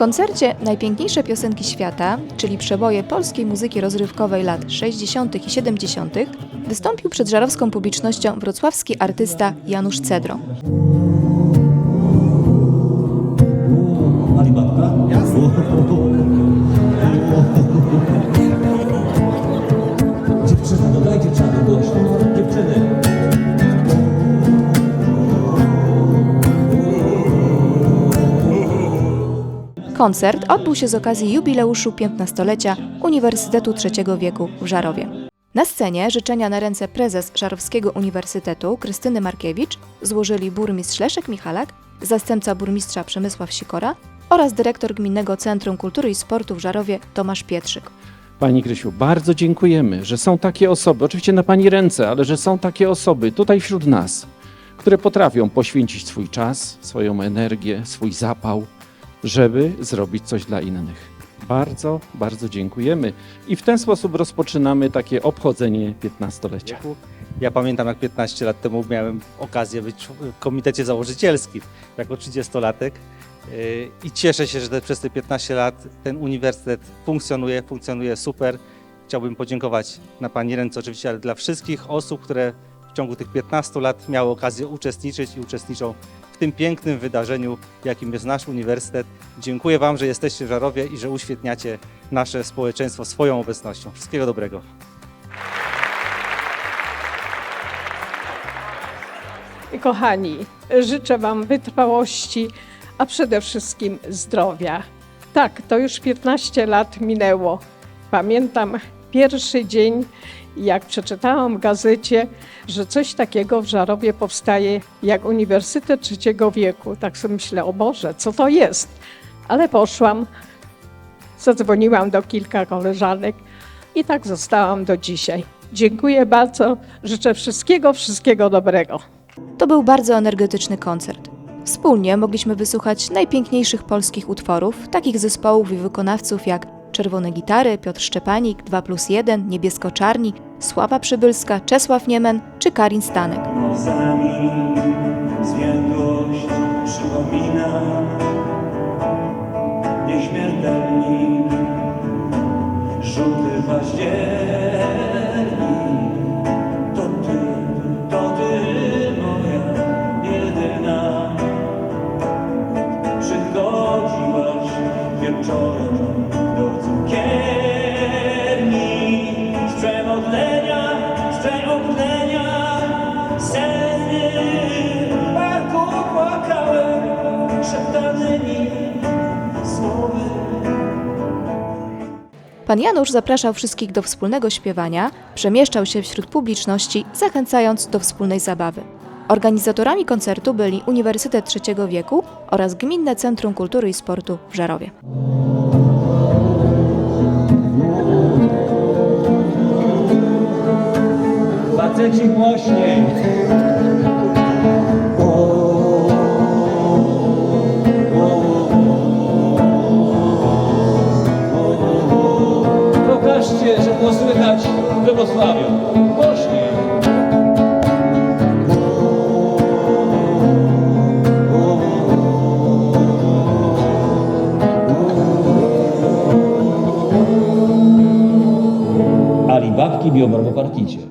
koncercie Najpiękniejsze piosenki świata, czyli przeboje polskiej muzyki rozrywkowej lat 60. i 70., wystąpił przed żarowską publicznością wrocławski artysta Janusz Cedro. Alibabka? Jasne. Koncert odbył się z okazji jubileuszu 15-lecia Uniwersytetu Trzeciego Wieku w Żarowie. Na scenie życzenia na ręce prezes Żarowskiego Uniwersytetu Krystyny Markiewicz złożyli burmistrz Leszek Michalak, zastępca burmistrza Przemysław Sikora oraz dyrektor Gminnego Centrum Kultury i Sportu w Żarowie Tomasz Pietrzyk. Pani Krysiu, bardzo dziękujemy, że są takie osoby, oczywiście na Pani ręce, ale że są takie osoby tutaj wśród nas, które potrafią poświęcić swój czas, swoją energię, swój zapał, żeby zrobić coś dla innych. Bardzo, bardzo dziękujemy i w ten sposób rozpoczynamy takie obchodzenie 15-lecia. wieku. Ja pamiętam, jak 15 lat temu miałem okazję być w komitecie założycielskim jako 30-latek Yy, i cieszę się, że przez te 15 lat ten uniwersytet funkcjonuje, funkcjonuje super. Chciałbym podziękować na Pani ręce oczywiście, ale dla wszystkich osób, które w ciągu tych 15 lat miały okazję uczestniczyć i uczestniczą w tym pięknym wydarzeniu, jakim jest nasz uniwersytet. Dziękuję Wam, że jesteście w Żarowie i że uświetniacie nasze społeczeństwo swoją obecnością. Wszystkiego dobrego. Kochani, życzę Wam wytrwałości, a przede wszystkim zdrowia. Tak, to już 15 lat minęło. Pamiętam pierwszy dzień, jak przeczytałam w gazecie, że coś takiego w Żarowie powstaje jak Uniwersytet Trzeciego Wieku. Tak sobie myślę, o Boże, co to jest? Ale poszłam, zadzwoniłam do kilka koleżanek i tak zostałam do dzisiaj. Dziękuję bardzo, życzę wszystkiego, wszystkiego dobrego. To był bardzo energetyczny koncert. Wspólnie mogliśmy wysłuchać najpiękniejszych polskich utworów, takich zespołów i wykonawców jak Czerwone Gitary, Piotr Szczepanik, 2 plus 1, Niebiesko-Czarni, Sława Przybylska, Czesław Niemen czy Karin Stanek. Łzami zwiędłość przypomina Nieśmiertelnik, żółty październik Pan Janusz zapraszał wszystkich do wspólnego śpiewania, przemieszczał się wśród publiczności, zachęcając do wspólnej zabawy. Organizatorami koncertu byli Uniwersytet Trzeciego Wieku oraz Gminne Centrum Kultury i Sportu w Żarowie. Faceci głośniej. বাকি বিয়োগ বর্গ কি ছিল?